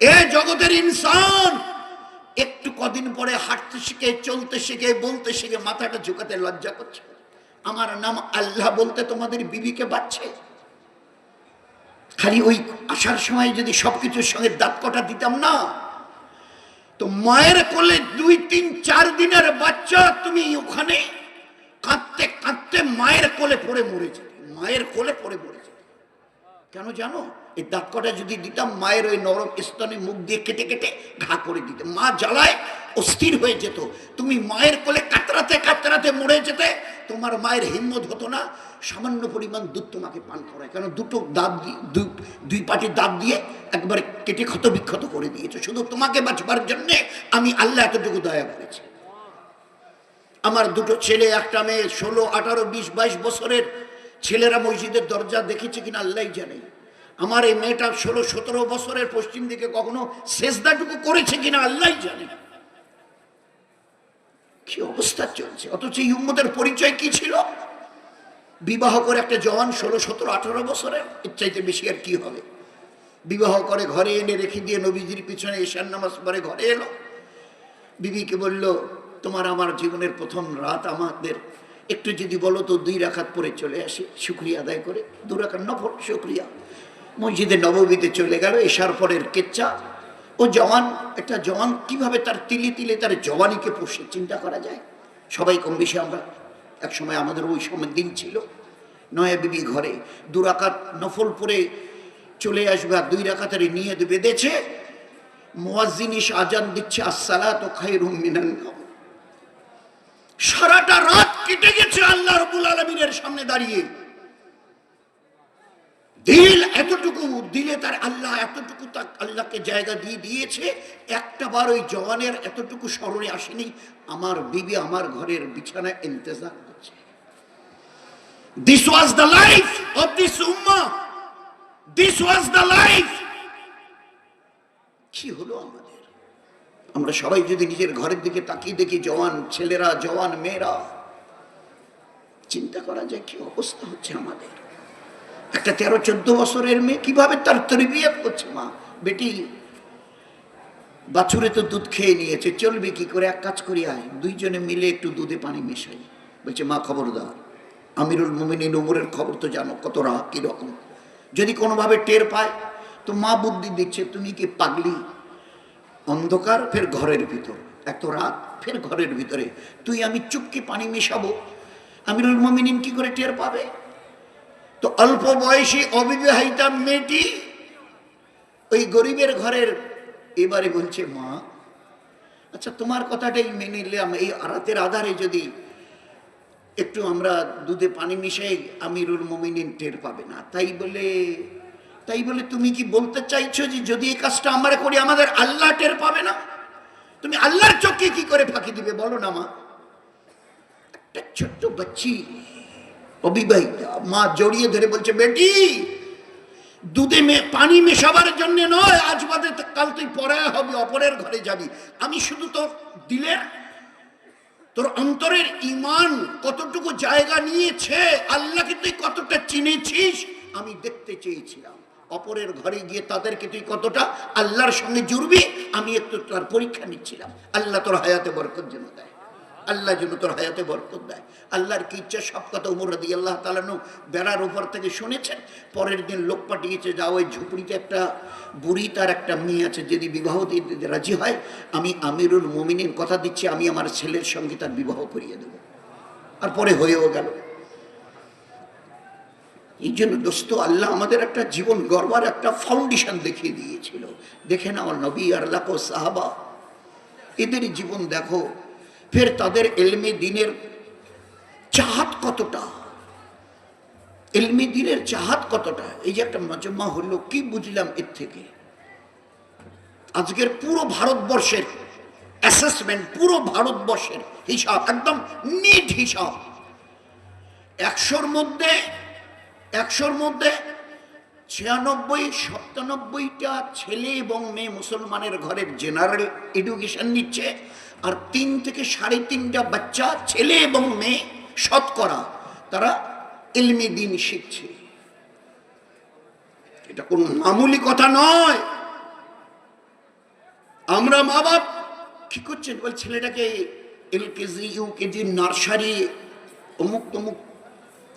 এ জগতের ইনসান! একটু কদিন পরে হাঁটতে শিখে, চলতে শিখে, বলতে শিখে মাথাটা ঝুঁকাতে লজ্জা করছে। আমার নাম আল্লাহ বলতে তোমাদের বিবিকে বাচ্ছে খালি ওই আসার সময় যদি সবকিছুর সঙ্গে দাঁত কটা দিতাম না, তো মায়ের কোলে দুই, তিন, চার দিনের বাচ্চা তুমি ওখানে কাঁদতে কাঁদতে মায়ের কোলে পড়ে মরেছে মায়ের কোলে পড়ে মরেছে কেন জানো? এই দাঁত কটা যদি দিতাম, মায়ের ওই নরম স্তনে মুখ দিয়ে কেটে কেটে ঘা করে দিতে। মা জ্বালায় অস্থির হয়ে যেত। তুমি মায়ের কোলে কাতরাতে কাতরাতে মরে যেতে, তোমার মায়ের হিম্মত হতো না। সামান্য পরিমাণ দুধ তোমাকে পান করায়। কেন? দুটো দাঁত দুই- দুই পাটি দাঁত দিয়ে একবারে কেটে ক্ষত বিক্ষত করে দিয়েছে। শুধু তোমাকে বাঁচবার জন্যে আমি আল্লাহ এতটুকু দয়া করেছি। আমার দুটো ছেলে, একটা মেয়ে, ষোলো, আঠারো, বিশ, বাইশ বছরের ছেলেরা মসজিদের দরজা দেখেছে কিনা আল্লাহ জানে। আমার এই মেয়েটা ষোলো, সতেরো বছরের পশ্চিম দিকে কখনো শেষদাটুকু করেছে কিনা আল্লাহ জানে। কি অবস্থা চলছে? অথচ এই উম্মতের পরিচয় কি ছিল? বিবাহ করে একটা জওয়ান ষোলো, সতেরো, আঠারো বছরের চাইতে বেশি আর কি হবে? বিবাহ করে ঘরে এনে রেখে দিয়ে নবীজির পিছনে ঈশান নামাজ পরে ঘরে এলো। বিবিকে বলল, তোমার আমার জীবনের প্রথম রাত আমাদের। একটু যদি বলো তো দুই রাখাত পরে চলে আসে, শুক্রিয়া আদায় করে। দু রাখাত নফর শুক্রিয়া। মসজিদে নবমীতে চলে গেল এসার পরের কেচ্চা ও জওয়ান, একটা জওয়ান কীভাবে তার তিলে তিলে তার জওয়ানিকে পোষে, চিন্তা করা যায়? সবাই কম বেশি আমরা এক সময় আমাদের ওই সময় দিন ছিল। নয়া বিবি ঘরে দু রাকাত নফল পরে চলে আসবে আর দুই রাকাতারে নিয়ে বেঁধেছে। মোয়াজিনিস আজান দিচ্ছে, আসসালাত ও খায়রুম মিনান নাওম। সারাটা রাত কেটে গেছে আল্লাহ রবুল আলমিনের সামনে দাঁড়িয়ে। দিল এতটুকু, দিলে তার আল্লাহ এতটুকু তার আল্লাহকে জায়গা দিয়ে দিয়েছে, একটা বার ওই জওয়ানের এতটুকু স্মরণে আসেনি, আমার বিবি আমার ঘরের বিছানায় ইন্তজার করছে। This was the life of this Umma this was the life কি হলো আমাদের? আমরা সবাই যদি নিজের ঘরের দিকে তাকিয়ে দেখি, জওয়ান ছেলেরা, জওয়ান মেয়েরা, চিন্তা করা যায় কি অবস্থা হচ্ছে আমাদের। একটা তেরো চোদ্দ বছরের মেয়ে কীভাবে তার তরবিয়ত করছে? মা, বেটি, বাছুরে তো দুধ খেয়ে নিয়েছে, চলবে কি করে? এক কাজ করি আয়, দুইজনে মিলে একটু দুধে পানি মেশাই। বলছে, মা, খবরদার, আমিরুল মুমিনিন উমরের খবর তো জানো, কত রাগ কীরকম যদি কোনোভাবে টের পায়, তো মা বুদ্ধি দিচ্ছে, তুমি কি পাগলি? অন্ধকার, ফের ঘরের ভিতর। এত রাত, ফের ঘরের ভিতরে। তুই, আমি চুপকে পানি মেশাবো? আমিরুল মমিনিন কি করে টের পাবে? তো অল্প বয়সী অবিবাহিতা মেয়েটি ওই গরিবের ঘরের এবারে বলছে, মা আচ্ছা তোমার কথাটাই মেনে নিলাম। এই রাতের আধারে যদি একটু আমরা দুধে পানি মিশাই, আমিরুল মমিনিন টের পাবে না। তাই বলে তাই বলে তুমি কি বলতে চাইছো যে যদি এই কাজটা আমরা করি, আমাদের আল্লাহ টের পাবে না? তুমি আল্লাহর চোখে কি করে ফাঁকি দিবে বলো না মা? একটা ছোট্ট বাচ্চি অবিবাহিতা, মা জড়িয়ে ধরে বলছে, বেটি, দুধে মে, পানি মেশাবার জন্য নয়, আজ বাদে কাল তুই পড়ায় হবে, অপরের ঘরে যাবি। আমি শুধু তোর দিলের, তোর অন্তরের ইমান কতটুকু জায়গা নিয়েছে, আল্লাহকে তুই কতটা চিনেছিস, আমি দেখতে চেয়েছিলাম। অপরের ঘরে গিয়ে তাদেরকে তুই কতটা আল্লাহর সঙ্গে জুড়বি, আমি একটু তার পরীক্ষা নিচ্ছিলাম। আল্লাহ তোর হায়াতে বরকত যেন দেয়। আল্লাহ যেন তোর হায়াতে বরকত দেয়। আল্লাহর কি ইচ্ছা, সব কথা উমর রাদি আল্লাহ তালানু বেড়ার উপর থেকে শুনেছেন? পরের দিন লোক পাঠিয়েছে, যা ওই ঝুপড়িতে একটা বুড়ি, তার একটা মেয়ে আছে যদি বিবাহ দিয়ে রাজি হয়, আমি আমিরুল মুমিনের কথা দিচ্ছি, আমি আমার ছেলের সঙ্গে তার বিবাহ করিয়ে দেব। আর পরে হয়েও গেল। এই জন্য দোস্ত, আল্লাহ আমাদের একটা জীবন গড়বার একটা ফাউন্ডেশন দেখিয়ে দিয়েছিল। দেখে নাও, নবী আর লাখো সাহাবা, এদের জীবন দেখো। ফের তাদের এলমে দিনের চাহাত কতটা? এলমে দিনের চাহাত কতটা? এই যে একটা মজমা হলো, কি বুঝলাম এর থেকে? আজকের পুরো ভারতবর্ষের অ্যাসেসমেন্ট পুরো ভারতবর্ষের হিসাব, একদম নিট হিসাব। একশোর মধ্যে একশোর মধ্যে ছিয়ানব্বই, সাতানব্বইটা ছেলে এবং মেয়ে মুসলমানের ঘরের জেনারেল এডুকেশন নিচ্ছে আর তিন থেকে সাড়ে তিনটা বাচ্চা ছেলে এবং মেয়ে শতকরা তারা এলমি দিন শিখছে। এটা কোনো মামুলি কথা নয়। আমরা মা বাপ কি করছেন? বল ছেলেটাকে এলকেজি, ইউকেজি, নার্সারি অমুক তমুক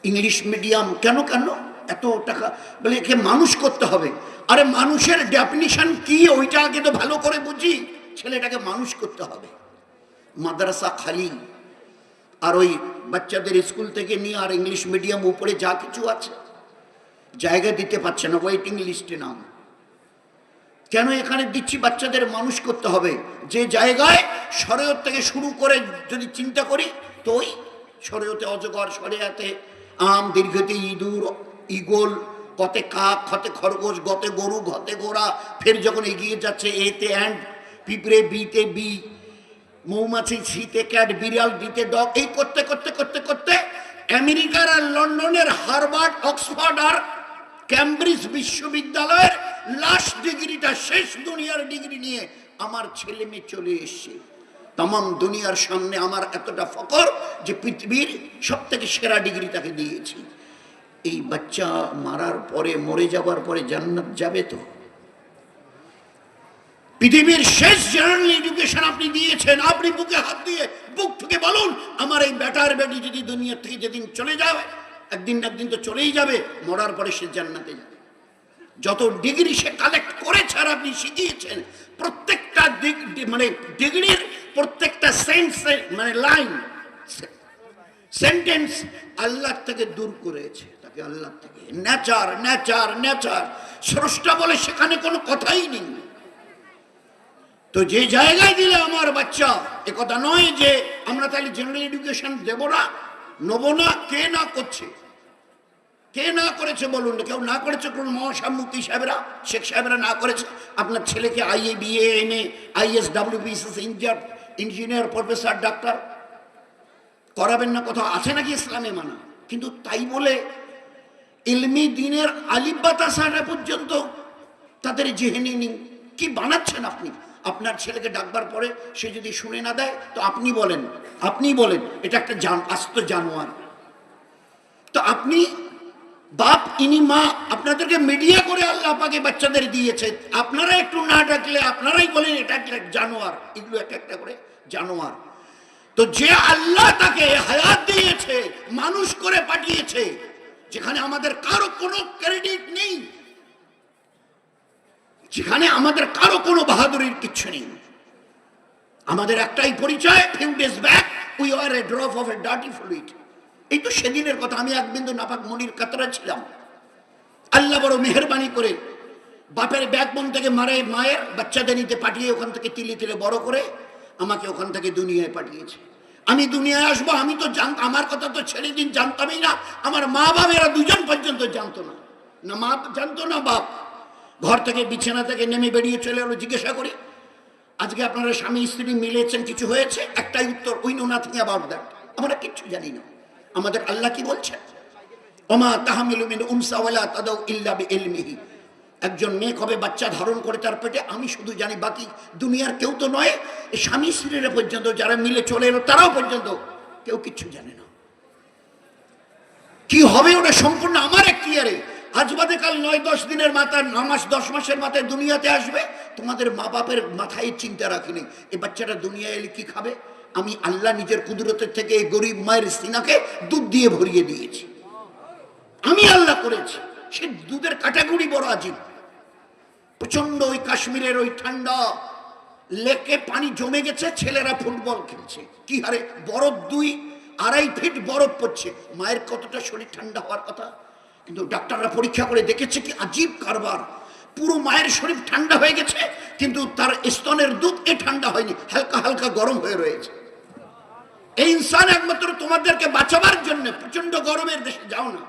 ইংলিশ মিডিয়াম কেন কেন? এত টাকা, বলে একে মানুষ করতে হবে। আরে মানুষের ডেফিনিশন কি, ওইটা আগে তো ভালো করে বুঝি। ছেলেটাকে মানুষ করতে হবে। মাদ্রাসা খালি। আর ওই বাচ্চাদের স্কুল থেকে নিয়ে আর ইংলিশ মিডিয়াম উপরে যা কিছু আছে, জায়গা দিতে পারছে না ওয়েটিং লিস্টে নাম। কেন এখানে দিচ্ছি? বাচ্চাদের মানুষ করতে হবে। যে জায়গায় শরয়ত থেকে শুরু করে যদি চিন্তা করি, তো ওই শরয়তে অজগর, শরিয়াতে আম দীর্ঘতে ইঁদুর ইগল কতে কাক, খতে খরগোশ, গতে গরু, ঘতে গোড়া ফের যখন এগিয়ে যাচ্ছে এতে অ্যান্ড, পিঁপড়ে বিতে বি, মৌমাছি শীতে ক্যাট, বিড়াল দিতে ডগ। এই করতে করতে করতে করতে আমেরিকার আর লন্ডনের হারবার্ড অক্সফোর্ড আর ক্যামব্রিজ বিশ্ববিদ্যালয়ের লাস্ট ডিগ্রিটা, শেষ দুনিয়ার ডিগ্রি নিয়ে আমার ছেলে মেয়ে চলে এসছে। তাম দুনিয়ার সামনে আমার এতটা ফকর যে পৃথিবীর সব থেকে সেরা ডিগ্রি তাকে দিয়েছি। এই বাচ্চা মারার পরে, মরে যাবার পরে জান্নাত যাবে তো? পৃথিবীর শেষ জেনারেল এডুকেশন আপনি দিয়েছেন, আপনি বুকে হাত দিয়ে বুক থেকে বলুন, আমার এই বেটার বেটি যদি দুনিয়া থেকে যেদিন চলে যাবে একদিন একদিন তো চলেই যাবে, মরার পরে সে জান্নাতে যাবে। যত ডিগ্রি সে কালেক্ট করেছে আর আপনি শিখিয়েছেন প্রত্যেকটা মানে ডিগ্রির প্রত্যেকটা সেন্স মানে লাইন সেন্টেন্স আল্লাহ থেকে দূর করেছে, তাকে আল্লাহ থেকে। Nature nature nature. স্রষ্টা বলে সেখানে কোনো কথাই নেই। তো যে জায়গায় দিলে আমার বাচ্চা, এ কথা নয় যে আমরা তাহলে জেনারেল এডুকেশন দেব না, নেব না, কে না করছে। কে না করেছে বলুন কেউ না করেছে কোন মহাসাব মুক্তি সাহেবরা? শেখ সাহেবরা না করেছে? আপনার ছেলেকে আইএ বিএ এনে IS WBSS engineer engineer professor doctor করাবেন না কোথাও? আছে নাকি ইসলামে মানা? কিন্তু তাই বলে ইলমি দিনের আলিফ বাতাসাটা পর্যন্ত তাদের জেহেনি নিন কি বানাচ্ছেন আপনি? আপনার ছেলেকে ডাকবার পরে সে যদি শুনে না দেয়, তো আপনি বলেন। আপনি বলেন, এটা একটা আস্ত জানোয়ার। তো আপনি বাপ, ইনি মা, আপনাদেরকে মিডিয়া করে আল্লাহ পাকে বাচ্চাদের দিয়েছে। আপনারা একটু না ডাকলে আপনারাই বলেন, এটা একটা জানোয়ার? এগুলো একটা একটা করে জানোয়ার। তো যে আল্লাহ তাকে হায়াত দিয়েছে, মানুষ করে পাঠিয়েছে, যেখানে আমাদের কারও কোনো ক্রেডিট নেই, যেখানে আমাদের কারও কোনো বাহাদুরির কিচ্ছু নেই। আমাদের একটাই পরিচয় few days back we are a drop of a dirty fluid এই তো সেদিনের কথা, আমি এক বিন্দু নাপাক মনির কাতরা ছিলাম। আল্লাহ বড় মেহরবানি করে বাপের ব্যাকবন থেকে মারে মায়ের বাচ্চাদের নিতে পাঠিয়ে ওখান থেকে তিলে তিলে বড় করে আমাকে ওখান থেকে দুনিয়ায় পাঠিয়েছে। আমি দুনিয়ায় আসব, আমি তো জান, আমার কথা তো ছেড়ে দিন, জানতামই না। আমার মা বাবেরা দুজন পর্যন্ত জানতো না। না মা জানতো না বাপ। ঘর থেকে, বিছানা থেকে নেমে বেরিয়ে চলে এলো, জিজ্ঞাসা করি, আজকে আপনারা স্বামী স্ত্রী মিলেছেন, কিছু হয়েছে? একটাই উত্তর we know nothing about that আমরা কিচ্ছু জানি না। আমাদের আল্লাহ কি বলছেন? ওমা তাহামিলু মিন উনসা ওয়ালা তাদাউ ইল্লা বিইলমিহি। একজন মেয়ে কবে বাচ্চা ধারণ করে তার পেটে, আমি শুধু জানি বাকি দুনিয়ার কেউ তো নয় স্বামী স্ত্রীরা পর্যন্ত যারা মিলে চলে এলো, তারাও পর্যন্ত কেউ কিচ্ছু জানে না। কি হবে ওটা সম্পূর্ণ আমার এখতিয়ারে আজ বাদে কাল নয়, দশ দিনের মাথায়, ন মাস, দশ মাসের মাথায় দুনিয়াতে আসবে, তোমাদের মা বাপের মাথায় চিন্তা রাখিনি এই বাচ্চাটা দুনিয়া এলে কি খাবে? আমি আল্লাহ নিজের কুদরতের থেকে এই গরিব মায়ের সিনাকে দুধ দিয়ে ভরিয়ে দিয়েছি। আমি আল্লাহ করেছি। সে দুধের কাটাগুড়ি বড় আজীব। প্রচণ্ড ওই কাশ্মীরের ওই ঠান্ডা, লেকে পানি জমে গেছে, ছেলেরা ফুটবল খেলছে। কি হারে, বরফ দুই, আড়াই ফিট বরফ পড়ছে। মায়ের কতটা শরীর ঠান্ডা হওয়ার কথা? কিন্তু ডাক্তাররা পরীক্ষা করে দেখেছে কি আজীব কারবার। পুরো মায়ের শরীর ঠান্ডা হয়ে গেছে, কিন্তু তার স্তনের দুধ এ ঠান্ডা হয়নি, হালকা হালকা গরম হয়ে রয়েছে। এই ইনসান একমাত্র তোমাদেরকে বাঁচাবার জন্য প্রচণ্ড গরমের দেশে যাও না।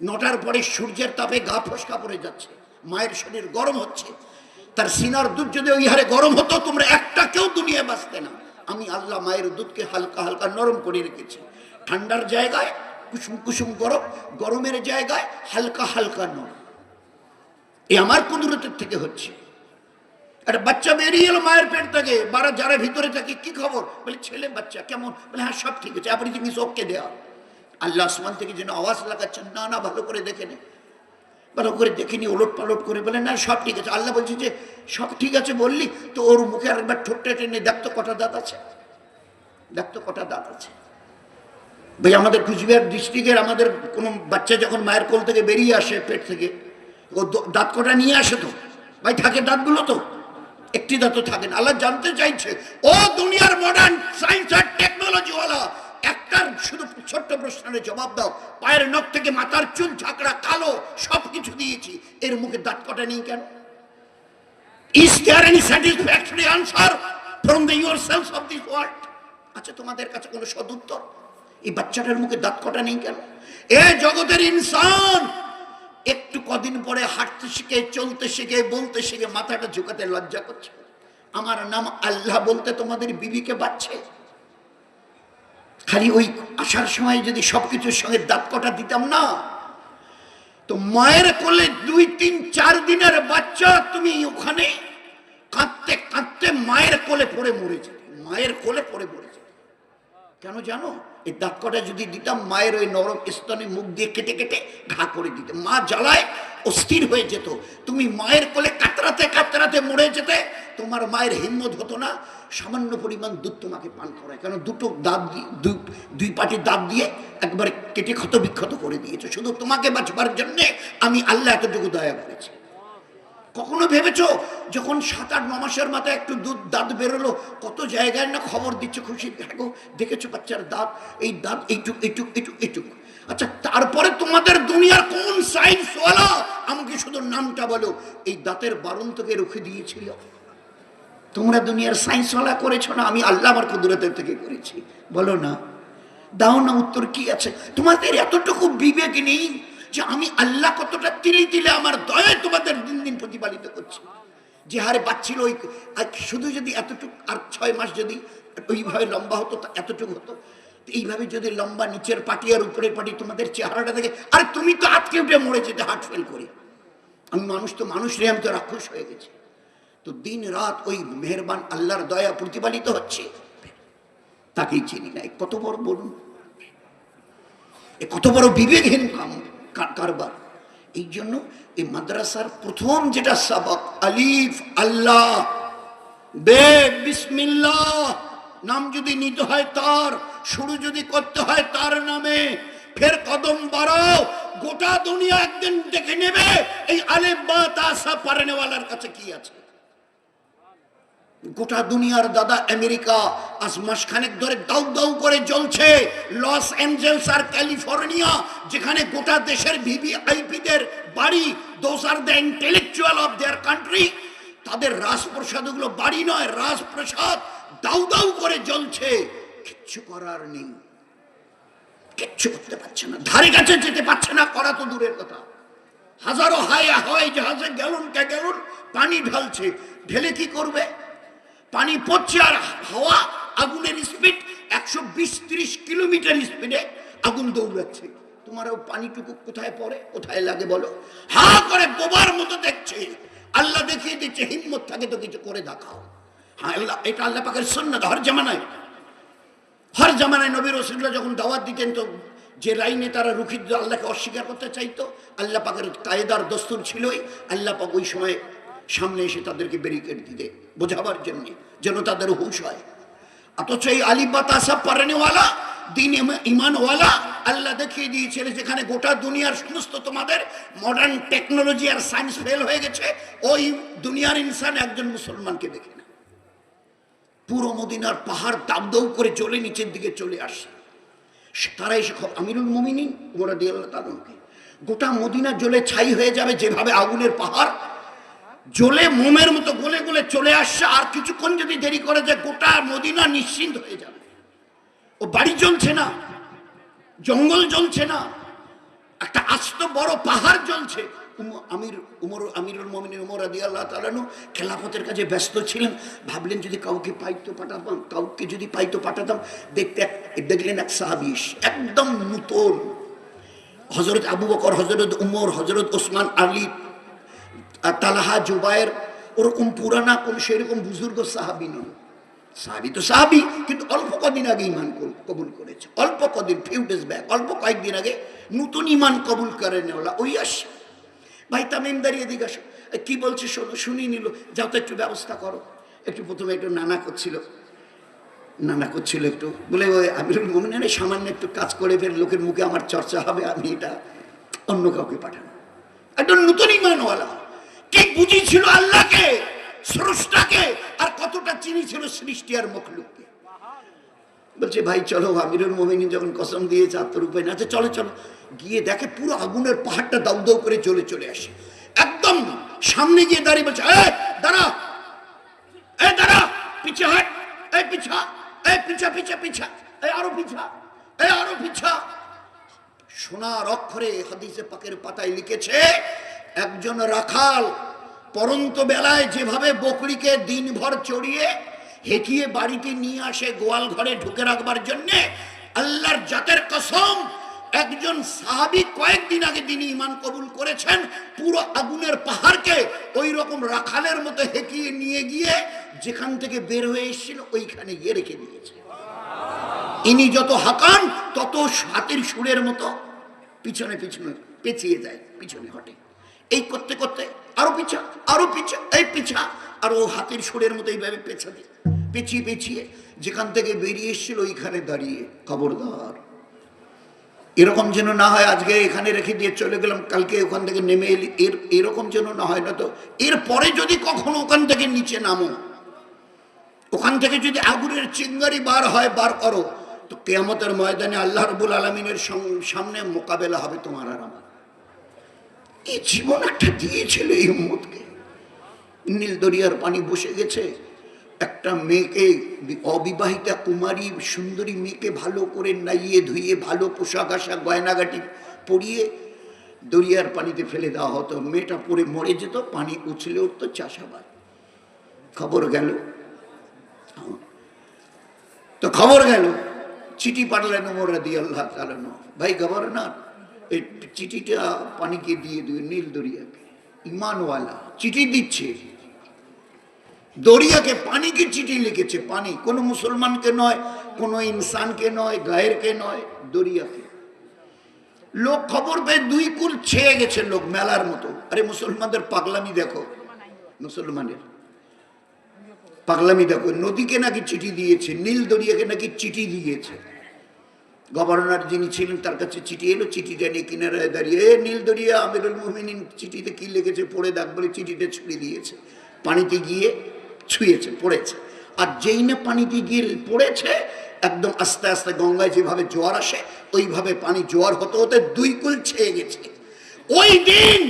নটার পরে সূর্যের তাপে গা ফসকা পড়ে যাচ্ছে, মায়ের শরীর গরম হচ্ছে। তার সিনার দুধ যদি ওই হারে গরম হতো, তোমরা একটা কেউ দুনিয়ায় বাঁচতে না। আমি আল্লাহ মায়ের দুধকে হালকা হালকা নরম করে রেখেছি। ঠান্ডার জায়গায়, কুসুম কুসুম গরম, গরমের জায়গায় হালকা হালকা নরম। এই আমার কুদরতের থেকে হচ্ছে। একটা বাচ্চা বেরিয়ে এলো মায়ের পেট থেকে। বারা যারা ভিতরে থাকে, কি খবর? বলে, ছেলে বাচ্চা, কেমন? বলে হ্যাঁ সব ঠিক আছে এভরিথিং ইজ ওকে দেওয়া। আল্লাহ আসমান থেকে যেন আওয়াজ লাগাচ্ছেন, না না, ভালো করে দেখে নে। ভালো করে দেখে দেখিনি ওলট পালট করে বলে, না, সব ঠিক আছে। আল্লাহ বলছে যে, সব ঠিক আছে বললি, তো ওর মুখে আরেকবার ঠোঁটটা টেনে দেখ তো কটা দাঁত আছে। দেখ তো কটা দাঁত আছে। ভাই, আমাদের কুচবিহার ডিস্ট্রিক্টের আমাদের কোনো বাচ্চা যখন মায়ের কোল থেকে বেরিয়ে আসে পেট থেকে, ও দাঁত কটা নিয়ে আসে তো? ভাই, থাকে দাঁতগুলো তো? একটি দাঁতও থাকে না। আল্লাহ জানতে চাইছে, ও দুনিয়ার মডার্ন সায়েন্স আর টেকনোলজিওয়ালা একটা শুধু ছোট্ট প্রশ্নের জবাব দাও। পায়ের নখ থেকে মাথার চুল, ঝাঁকড়া, কালো সব কিছু দিয়েছি। এর মুখে দাঁত কটা নেই কেন? Is there any satisfactory answer from the your cells of this world আচ্ছা তোমাদের কাছে কোনো সদুত্তর? এই বাচ্চাটার মুখে দাঁত কটা নেই কেন? এ জগতের ইনসান একটু কদিন পরে হাঁটতে শিখে, চলতে শিখে, বলতে শিখে মাথাটা ঝুঁকাতে লজ্জা করছে। আমার নাম আল্লাহ বলতে তোমাদের বিবিকে বাচ্ছে খালি ওই আসার সময় যদি সবকিছুর সঙ্গে দাঁত কটা দিতাম না, তো মায়ের কোলে দুই, তিন, চার দিনের বাচ্চা তুমি ওখানে কাঁদতে কাঁদতে মায়ের কোলে পড়ে মরে যেতে। মায়ের কোলে পড়ে মরে যেতে। কেন জানো? এই দাঁত কটা যদি দিতাম, মায়ের ওই নরম স্তনে মুখ দিয়ে কেটে কেটে ঘা করে দিতে। মা জ্বালায় অস্থির হয়ে যেত। তুমি মায়ের কোলে কাতরাতে কাতরাতে মরে যেতে, তোমার মায়ের হিম্মত হতো না। সামান্য পরিমাণ দুধ তোমাকে পান করায়। কারণ দুটো দাঁত দিয়ে দুই দুই পাটি দাঁত দিয়ে একবারে কেটে ক্ষত বিক্ষত করে দিয়েছে। শুধু তোমাকে বাঁচবার জন্যে আমি আল্লাহ এতটুকু দয়া করেছি। কখনো ভেবেছো যখন সাত আট মাসের মাথায় একটু দুধ দাঁত বেরোলো, কত জায়গায় না খবর দিচ্ছে খুশি? দেখো দেখেছ বাচ্চার দাঁত? এই দাঁত এইটুক এইটুক এইটুক এইটুক। আচ্ছা তারপরে তোমাদের দুনিয়ার কোন সাইন্স ওয়ালা আমাকে শুধু নামটা বলো? এই দাঁতের বারণ থেকে রুখে দিয়েছিল। তোমরা দুনিয়ার সায়েন্সওয়ালা করেছ না? আমি আল্লাহ আমার কুদরতের থেকে করেছি। বলো না। দাও না উত্তর কি আছে? তোমাদের এতটুকু বিবেক নেই যে আমি আল্লাহ কতটা তিলে তিলে আমার দয়ায় তোমাদের দিন দিন প্রতিপালিত করছি যে হারে বাচ্ছিল ওই শুধু যদি এতটুকু, আর ছয় মাস যদি ওইভাবে লম্বা হতো এতটুকু হতো। এইভাবে যদি লম্বা নিচের পাটি আর উপরের পাটি তোমাদের চেহারাটা দেখে, আরে তুমি তো আটকে উঠে মরে যেতে হার্ট ফেল করে। আমি মানুষ তো মানুষ রে, আমি তো রাক্ষস হয়ে গেছি। তো দিন রাত ওই মেহরবান আল্লাহর দয়া প্রতিপালিত হচ্ছে। তাকেই চিনি না। কত বড় বলুন। এ কত বড় বিবেকহীন কাম কারবার। এই জন্য এই মাদ্রাসার প্রথম যেটা সাবক, আলিফ, আল্লাহ বে বিসমিল্লাহ, নাম যদি নিতে হয় তার, শুরু যদি করতে হয় তার নামে, ফের কদম বাড়াও, গোটা দুনিয়া একদিন দেখে নেবে, এই আলেফ বা তাসা পারেনেওয়ালার কাছে কি আছে? গোটা দুনিয়ার দাদা আমেরিকা আজ মাসখানেক ধরে দাউ দাউ করে জ্বলছে। লস অ্যাঞ্জেলস আর ক্যালিফোর্নিয়া, যেখানে গোটা দেশের ভিভিআইপিদের বাড়ি those are the intellectual of their country তাদের রাজপ্রসাদগুলো বাড়ি নয়, রাজপ্রসাদ দাউ দাউ করে জ্বলছে। কিচ্ছু করার নেই। কিচ্ছু করতে পারছে না। ধারে কাছে যেতে পারছে না, করা তো দূরের কথা। হাজারো হায় হাওয়াই জাহাজে গ্যালন কে গ্যালন পানি ঢালছে। ঢেলে কি করবে? পানি পড়ছে আর হাওয়া আগুনের স্পিড একশো বিশ কিলোমিটার স্পিডে আগুন দৌড়াচ্ছে। তোমার পানিটুকু কোথায় পড়ে, কোথায় লাগে বলো? হা করে বোবার মতো দেখছে। আল্লাহ দেখিয়ে দিচ্ছে, হিম্মত থাকে তো কিছু করে দেখাও। হ্যাঁ আল্লাহ, এটা আল্লাহ পাকের সন্ন্যত হর জামানায়। হর জামানায় নবী রসুল্লাহ যখন দাওয়াত দিতেন তো যে লাইনে তারা রুখি আল্লাহকে অস্বীকার করতে চাইতো, আল্লাহ পাকের কায়দার দস্তুর ছিলই। আল্লাহ পাক ওই সময় সামনে এসে তাদেরকে ব্যারিকেড দিতে, বোঝাবার জন্য যেন তাদের হুশ হয়। অথচ এই আলিবা তাসা পারেনেওয়ালা দিন ইমানওয়ালা, আল্লাহ দেখিয়ে দিয়েছিল যেখানে গোটা দুনিয়ার সমস্ত তোমাদের মডার্ন টেকনোলজি আর সায়েন্স ফেল হয়ে গেছে, ওই দুনিয়ার ইনসান একজন মুসলমানকে দেখে না পুরো মদিনার পাহাড় দাবদাউ করে চলে, নিচের দিকে চলে আসে। তারা এসে আমিরুল মুমিনিন ওরা দিয়ে আল্লাহ তাদেরকে গোটা মদিনা জ্বলে ছাই হয়ে যাবে যেভাবে আগুনের পাহাড় জ্বলে মোমের মতো গলে গলে চলে আসছে, আর কিছুক্ষণ যদি দেরি করে যে গোটা মদিনা নিশ্চিন্ত হয়ে যাবে। ও বাড়ি জ্বলছে না, জঙ্গল জ্বলছে না, একটা আস্ত বড় পাহাড় জ্বলছে। আমির, উমর, আমিরুল মমিন উমর আদি আল্লাহ তালানু খেলাফতের কাছে ব্যস্ত ছিলেন। ভাবলেন যদি কাউকে পাইতো পাঠাতাম, কাউকে যদি পাইতো পাঠাতাম, দেখতে দেখলেন এক সাহাবিস একদম নূতন। হজরত আবু বকর হজরত উমর হজরত ওসমান আলী আর তালাহা জুবায়ের ওরকম পুরানা কোন সেরকম বুজুর্গ সাহাবি নন। সাহাবি তো সাহাবি, কিন্তু অল্প কদিন আগে ইমান কবুল- করেছে। অল্প কদিন ফিউ ডেজ ব্যাক অল্প কয়েকদিন আগে নতুন ইমান কবুল করে নেওয়ালা ওই আসছে ভাই তামিম দাঁড়িয়ে দিকে আসো কি বলছে শোনো, শুনিয়ে নিল। যাও তো একটু ব্যবস্থা করো। একটু প্রথমে একটু নানা করছিল। নানা করছিল একটু। বলে, ওই আমিরুল মোমিনের সামান্য একটু কাজ করে ফের লোকের মুখে আমার চর্চা হবে, আমি এটা অন্য কাউকে পাঠানো একজন নতুন ইমানওয়ালা কি বুঝিয়েছিল আল্লাহকে? স্রষ্টাকে? আর কতটা চিনিছিল সৃষ্টি আর মখলুককে? বলছে, ভাই, চলো, আমিরুল মোমিনী যখন কসম দিয়েছে, আত্মরূপে না আছে চলো চলো। গিয়ে দেখে পুরো আগুনের পাহাড়টা দাউ দাউ করে চলে চলে আসে। একদম সামনে গিয়ে দাঁড়িয়ে বলছে এ দাঁড়া। এ দাঁড়া। পিছে হাট। এই, পিছা। এই, পিছা পিছা পিছা। এই, আরও পিছা। এই, আরও পিছা। সোনার অক্ষরে হাদিসে পাকের পাতায় লিখেছে একজন রাখাল পরন্ত বেলায় যেভাবে বকরিকে দিনভর চড়িয়ে হেঁকিয়ে বাড়িতে নিয়ে আসে গোয়াল ঘরে ঢুকে রাখবার জন্যে, আল্লাহর জাতের কসম, একজন সাহাবি কয়েকদিন আগে তিনি ইমান কবুল করেছেন, পুরো আগুনের পাহাড়কে ওই রকম রাখালের মতো হেঁকিয়ে নিয়ে গিয়ে যেখান থেকে বের হয়ে এসেছিল ওইখানে গিয়ে রেখে দিয়েছে। ইনি যত হাঁকান, তত হাতির সুরের মতো পিছনে পিছনে পেঁচিয়ে যায়, পিছনে হটে এই করতে করতে আরও পিছা আরও পিছা, এই পিছা। আর ও হাতির সুরের মতো এইভাবে পেছা দিয়ে পেঁচিয়ে যেখান থেকে বেরিয়ে এসেছিল, ওইখানে দাঁড়িয়ে খবরদার। এরকম যেন না হয় আজকে এখানে রেখে দিয়ে চলে গেলাম, কালকে ওখান থেকে নেমে এলি। এর, এরকম যেন না হয় না তো এরপরে যদি কখনো ওখান থেকে নিচে নামো, ওখান থেকে যদি আগুনের চিঙ্গারি বার হয়, বার করো, তো কেয়ামতের ময়দানে আল্লাহ রবুল আলমিনের সামনে মোকাবেলা হবে তোমার আর আমার। এই জীবন একটা দিয়েছিল এই উম্মতকে। নীল দরিয়ার পানি বসে গেছে। একটা মেয়েকে অবিবাহিতা কুমারী সুন্দরী মেয়েকে ভালো করে নাইয়ে ধুইয়ে ভালো পোশাক আশাক, গয়নাগাটি পরিয়ে দরিয়ার পানিতে ফেলে দেওয়া হতো। মেয়েটা পরে মরে যেত, পানি উছলে উঠতো, চাষাবাদ। খবর গেল। তো খবর গেল, চিঠি পাঠালেন ওমরা দিয়ে আল্লাহ ভাই, গভর্নর এই চিঠিটা পানিকে দিয়ে দিও নীল দরিয়াকে, ইমানওয়ালা চিঠি দিচ্ছে। দরিয়াকে পানিকে চিঠি লিখেছে, পানি কোনো মুসলমানকে নয়, কোনো ইনসানকে নয়, গায়েরকে নয়, দরিয়াকে। লোক খবর পেয়ে দুই কুল ছেয়ে গেছে লোক মেলার মতো। আরে মুসলমানদের পাগলামি দেখো, মুসলমানের। পাগলামি দেখো, নদীকে নাকি চিঠি দিয়েছে, নীল দরিয়াকে নাকি চিঠি দিয়েছে। গভর্নর যিনি ছিলেন তার কাছে চিঠি এলো, চিঠিটা নিয়ে কিনারায় দাঁড়িয়ে, এ নীল দরিয়া, আমিরুল মোমিনিন, চিঠিতে কি লিখেছে? পড়ে দেখ, বলে চিঠিটা ছুঁড়ে দিয়েছে। পানিতে গিয়ে ছুঁয়েছে, পড়েছে। আর যেই না পানিতে গিয়ে পড়েছে, একদম আস্তে আস্তে গঙ্গায় যেভাবে জোয়ার আসে, ওইভাবে পানি জোয়ার হতে হতে দুই কুল ছেয়ে গেছে। ওই দিন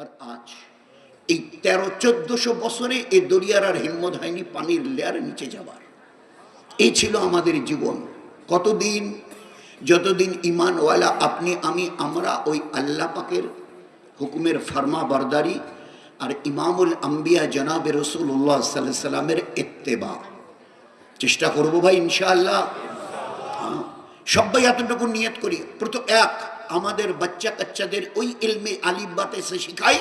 আর আজ। এই তেরো, চোদ্দশো বছরে এই দরিয়ার আর হিম্মত হয়নি পানির লেয়ার নিচে যাবার এই ছিল আমাদের জীবন। কতদিন যতদিন ইমানওয়ালা আপনি আমি আমরা ওই আল্লাহ পাকের হুকুমের ফার্মা বারদারি আর ইমামুল আম্বিয়া জনাবে রসুল্লাহ সাল্লাহ সাল্লামের এত্তেবা চেষ্টা করব ভাই ইনশাআল্লাহ। হ্যাঁ, সবাই এতটুকু নিয়ত করি। প্রথম এক আমাদের বাচ্চা কাচ্চাদের ওই ইলমে আলিবাতে সে শিখাই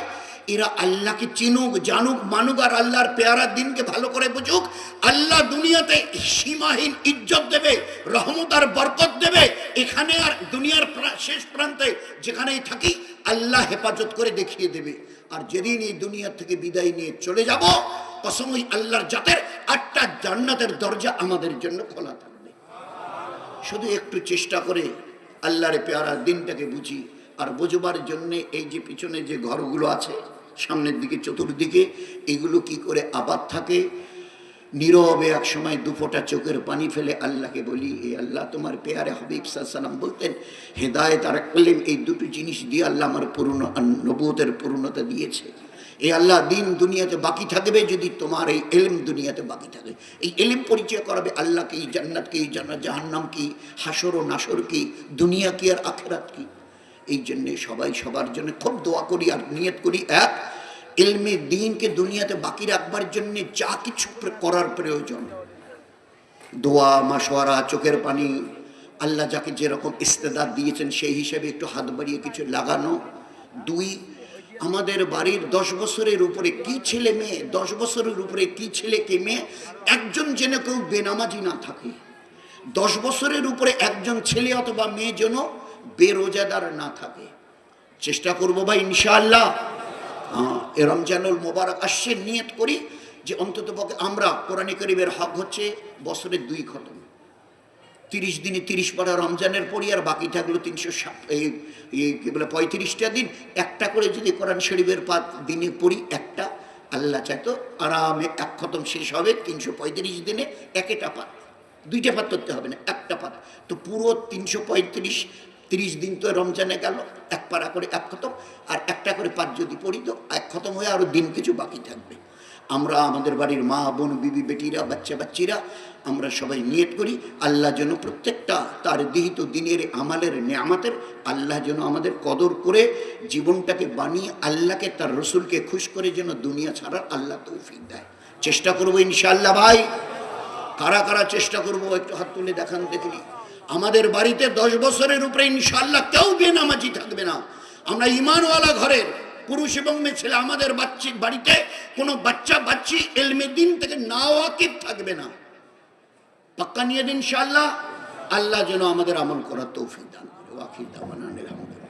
এরা আল্লাহকে চিনুক, জানুক, মানুক আর আল্লাহর পেয়ারা দিনকে ভালো করে বুঝুক। আল্লাহ দুনিয়াতে সীমাহীন ইজ্জত দেবে, রহমত আর বরকত দেবে। এখানে আর দুনিয়ার শেষ প্রান্তে যেখানেই থাকি, আল্লাহ হেফাজত করে দেখিয়ে দেবে। আর যেদিন এই দুনিয়া থেকে বিদায় নিয়ে চলে যাব অসময় আল্লাহর জাতের আটটা জান্নাতের দরজা আমাদের জন্য খোলা থাকবে। শুধু একটু চেষ্টা করে আল্লাহরে পেয়ারা দিনটাকে বুঝি। আর বোঝবার জন্যে এই যে পিছনে যে ঘরগুলো আছে, সামনের দিকে, চতুর্দিকে, এগুলো কি করে আবাদ থাকে? নীরবে এক সময় দুফোটা চোখের পানি ফেলে আল্লাহকে বলি, এ আল্লাহ, তোমার পেয়ারে হবিব সাল্লাম বলতেন, হেদায়ত আর কলিম এই দুটো জিনিস দিয়ে আল্লাহ আমার পূর্ণ নবুতের পূর্ণতা দিয়েছে। এই আল্লাহ, দিন দুনিয়াতে বাকি থাকবে যদি তোমার এই এলিম দুনিয়াতে বাকি থাকে। এই এলিম পরিচয় করাবে আল্লাহ কি, জান্নাত কি, জান্নাত জাহান্নাম কি, হাসর ও নাসর কি, দুনিয়া কি আর আখেরাত কি? এই জন্যে সবাই সবার জন্য খুব দোয়া করি আর নিয়ত করি, এক এলমে দিনকে দুনিয়াতে বাকি রাখবার জন্য যা কিছু করার প্রয়োজন। দোয়া মাসোয়ারা চোখের পানি, আল্লাহ যাকে যেরকম ইস্তেদার দিয়েছেন সেই হিসেবে একটু হাত বাড়িয়ে কিছু লাগানো। দুই, আমাদের বাড়ির দশ বছরের উপরে কি ছেলে মেয়ে, দশ বছরের উপরে কি ছেলে কে মেয়ে, একজন যেন কেউ বেনামাজি না থাকে। দশ বছরের উপরে একজন ছেলে অথবা মেয়ে যেন বেরোজাদার না থাকে। চেষ্টা করব ভাই, ইনশাআল্লাহ। হ্যাঁ এ রমজানুল মোবারক আসছে, নিয়ত করি যে অন্তত পক্ষে আমরা কোরআনে করিবের হক হচ্ছে বছরের দুই খতম। তিরিশ দিনে তিরিশ পারা রমজানের পরই আর বাকি থাকল তিনশো ষাট বলে পঁয়ত্রিশটা দিন। একটা করে যদি কোরআন শরীফের পাত দিনে পড়ি, একটা। আল্লাহ চাইতো আরামে এক খতম শেষ হবে, তিনশো পঁয়ত্রিশ দিনে একটা পাত। দুইটা পাত করতে হবে না, একটা পাত। তো পুরো তিনশো পঁয়ত্রিশ তিরিশ দিন তো রমজানে গেল, এক পারা করে এক খতম, আর একটা করে পাত যদি পড়ি তো এক খতম হয়ে আরও দিন কিছু বাকি থাকবে। আমরা আমাদের বাড়ির মা, বোন, বিবি, বেটিরা, বাচ্চা, বাচ্চিরা, আমরা সবাই নিয়ত করি, আল্লাহ যেন প্রত্যেকটা তার দিহিত দিনের আমালের নিয়ামতের, আল্লাহ যেন আমাদের কদর করে জীবনটাকে বানিয়ে আল্লাহকে, তার রসুলকে খুশ করে যেন দুনিয়া ছাড়ার আল্লাহ তৌফিক দেয়। চেষ্টা করব ইনশাআল্লাহ ভাই। কারা কারা চেষ্টা করব একটু হাত তুলে দেখান দেখলি আমাদের বাড়িতে দশ বছরের উপরে ইনশাল্লাহ কেউ বেনামাজি থাকবে না। আমরা ইমানওয়ালা ঘরের পুরুষ এবং মেয়ে ছেলে, আমাদের বাচ্চি বাড়িতে কোনো বাচ্চা, বাচ্চি এলমে দিন থেকে না ওয়াকিব থাকবে না। পাক্কা নিয়ে দিন ইনশাল্লাহ আল্লাহ যেন আমাদের আমল করার তৌফিক দান করে। ওয়াকিব আলহামদুলিল্লাহ